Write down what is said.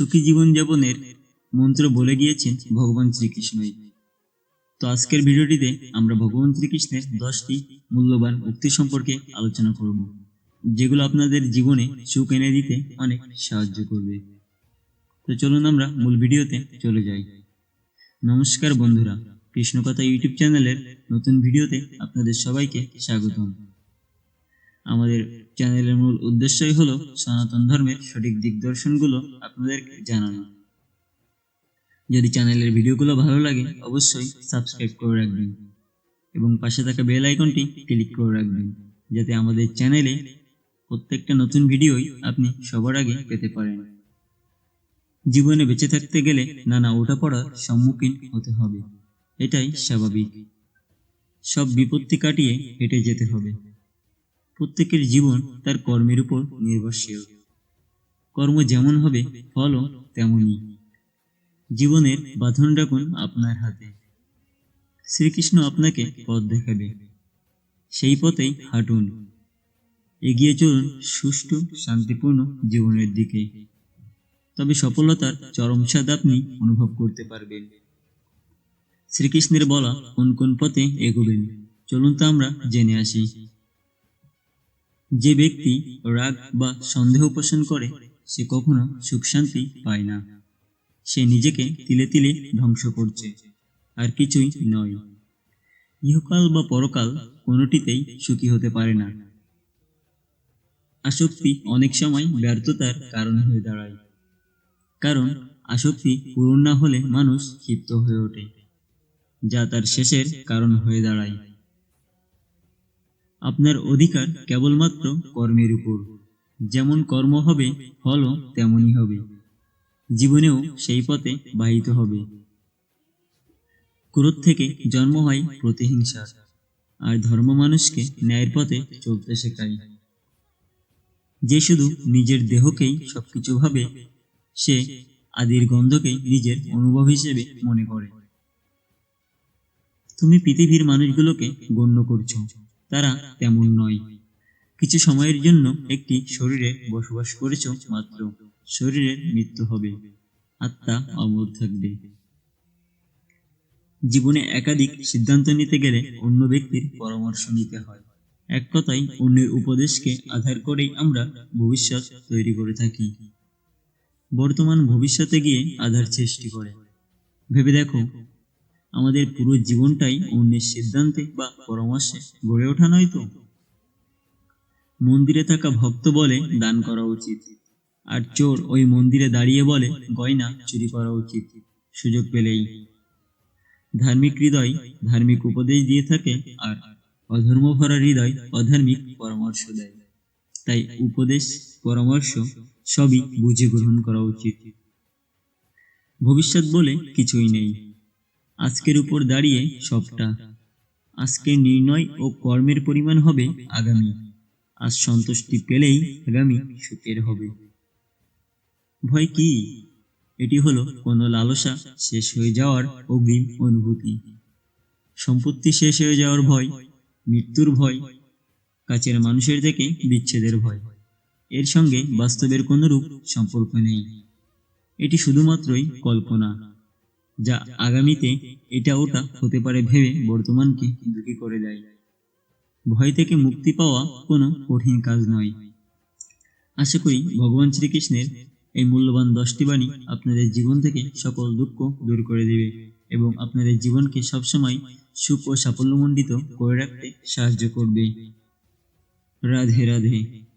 সুখী জীবনযাপনের মন্ত্র বলে গিয়েছেন ভগবান শ্রীকৃষ্ণই। তো আজকের ভিডিওটিতে আমরা ভগবান শ্রীকৃষ্ণের দশটি মূল্যবান উক্তি সম্পর্কে আলোচনা করব, যেগুলো আপনাদের জীবনে সুখ এনে দিতে অনেক সাহায্য করবে। তো চলুন আমরা মূল ভিডিওতে চলে যাই। নমস্কার বন্ধুরা, কৃষ্ণকথা ইউটিউব চ্যানেলের নতুন ভিডিওতে আপনাদের সবাইকে স্বাগতম। আমাদের চ্যানেলের মূল উদ্দেশ্যই হলো সনাতন ধর্মের সঠিক দিগদর্শনগুলো আপনাদেরকে জানানো। যদি চ্যানেলের ভিডিওগুলো ভালো লাগে, অবশ্যই সাবস্ক্রাইব করে রাখবেন এবং পাশে থাকা বেল আইকনটি ক্লিক করে রাখবেন, যাতে আমাদের চ্যানেলে প্রত্যেকটা নতুন ভিডিওই আপনি সবার আগে পেতে পারেন। জীবনে বেঁচে থাকতে গেলে নানা ওঠাপড়ার সম্মুখীন হতে হবে, এটাই স্বাভাবিক। সব বিপত্তি কাটিয়ে হেঁটে যেতে হবে। প্রত্যেকের জীবন তার কর্মের উপর নির্ভরশীল। কর্ম যেমন হবে, ফলও তেমনই। জীবনের বাঁধন রাখুন আপনার হাতে। শ্রীকৃষ্ণ আপনাকে পথ দেখাবে। সেই পথেই হাঁটুন। এগিয়ে চলুন সুষ্ঠু, শান্তিপূর্ণ জীবনের দিকে। তবে সফলতার চরম স্বাদ আপনি অনুভব করতে পারবেন। শ্রীকৃষ্ণের বলা কোন কোন পথে এগোবেন, চলুন তা আমরা জেনে আসি। যে ব্যক্তি রাগ বা সন্দেহ পোষণ করে, সে কখনো সুখ শান্তি পায় না। সে নিজেকে তিলে তিলে ধ্বংস করছে, আর কিছুই নয়। ইহকাল বা পরকাল কোনোটিতেই সুখী হতে পারে না। আসক্তি অনেক সময় ব্যর্থতার কারণ হয়ে দাঁড়ায়। কারণ আসক্তি পূরণ না হলে মানুষ ক্ষিপ্ত হয়ে ওঠে, যা তার শেষের কারণ হয়ে দাঁড়ায়। আপনার অধিকার কেবলমাত্র কর্মের উপর। যেমন কর্ম হবে, ফলও তেমনই হবে। জীবনেও সেই পথে বাহিত হবে। ক্রোধ থেকে জন্ম হয় প্রতিহিংসার, আর ধর্ম মানুষকে ন্যায়ের পথে চলতে শেখায়। যে শুধু নিজের দেহকেই সবকিছু ভাবে, সে আদির গন্ধকেই নিজের অনুভব হিসেবে মনে করে। তুমি পৃথিবীর মানুষগুলোকে গণ্য করছ। তারা তেমন নয়। কিছু সময়ের জন্য একটি শরীরে বসবাস করেছ মাত্র। শরীরের মৃত্যু হবে। আত্মা অমর থাকবে। জীবনে একাধিক সিদ্ধান্ত নিতে গেলে অন্য ব্যক্তির পরামর্শ নিতে হয়। এক কথায়, অন্যের উপদেশকে আধার করেই আমরা ভবিষ্যৎ তৈরি করে থাকি। বর্তমান ভবিষ্যতে গিয়ে আধার সৃষ্টি করে। ভেবে দেখো আমাদের পুরো জীবনটাই অন্যের সিদ্ধান্তে বা পরামর্শে গড়ে ওঠা নয় তো? মন্দিরে থাকা ভক্ত বলে দান করা উচিত। আর চোর ওই মন্দিরে দাঁড়িয়ে বলে গয়না চুরি করা উচিত। সুযোগ পেলেই। ধার্মিক হৃদয় ধার্মিক উপদেশ দিয়ে থাকে আর অধর্ম ভরা হৃদয় অধার্মিক পরামর্শ দেয়। তাই উপদেশ, পরামর্শ সবই বুঝে গ্রহণ করা উচিত। ভবিষ্যৎ বলে কিছুই নেই। আজকের উপর দাঁড়িয়ে সবটা। আজকের নির্ণয় ও কর্মের পরিমাণ হবে আগামী। আজ সন্তুষ্টি পেলেই আগামী সুখের হবে। ভয় কি? এটি হলো কোনো লালসা শেষ হয়ে যাওয়ার অগ্রিম অনুভূতি। সম্পত্তি শেষ হয়ে যাওয়ার ভয়, মৃত্যুর ভয়, কাছের মানুষের থেকে বিচ্ছেদের ভয়। এর সঙ্গে বাস্তবের কোনো রূপ সম্পর্ক নেই। এটি শুধুমাত্রই কল্পনা। যা আগামীতে এটা ওটা হতে পারে ভেবে বর্তমানকে দুঃখী করে দেয়। ভয় থেকে মুক্তি পাওয়া কোনো কঠিন কাজ নয়। আশা করি ভগবান শ্রীকৃষ্ণের এই মূল্যবান দশটি বাণী আপনাদের জীবন থেকে সকল দুঃখ দূর করে দেবে এবং আপনাদের জীবনকে সবসময় সুখ ও সাফল্যমণ্ডিত করে রাখতে সাহায্য করবে। রাধে রাধে।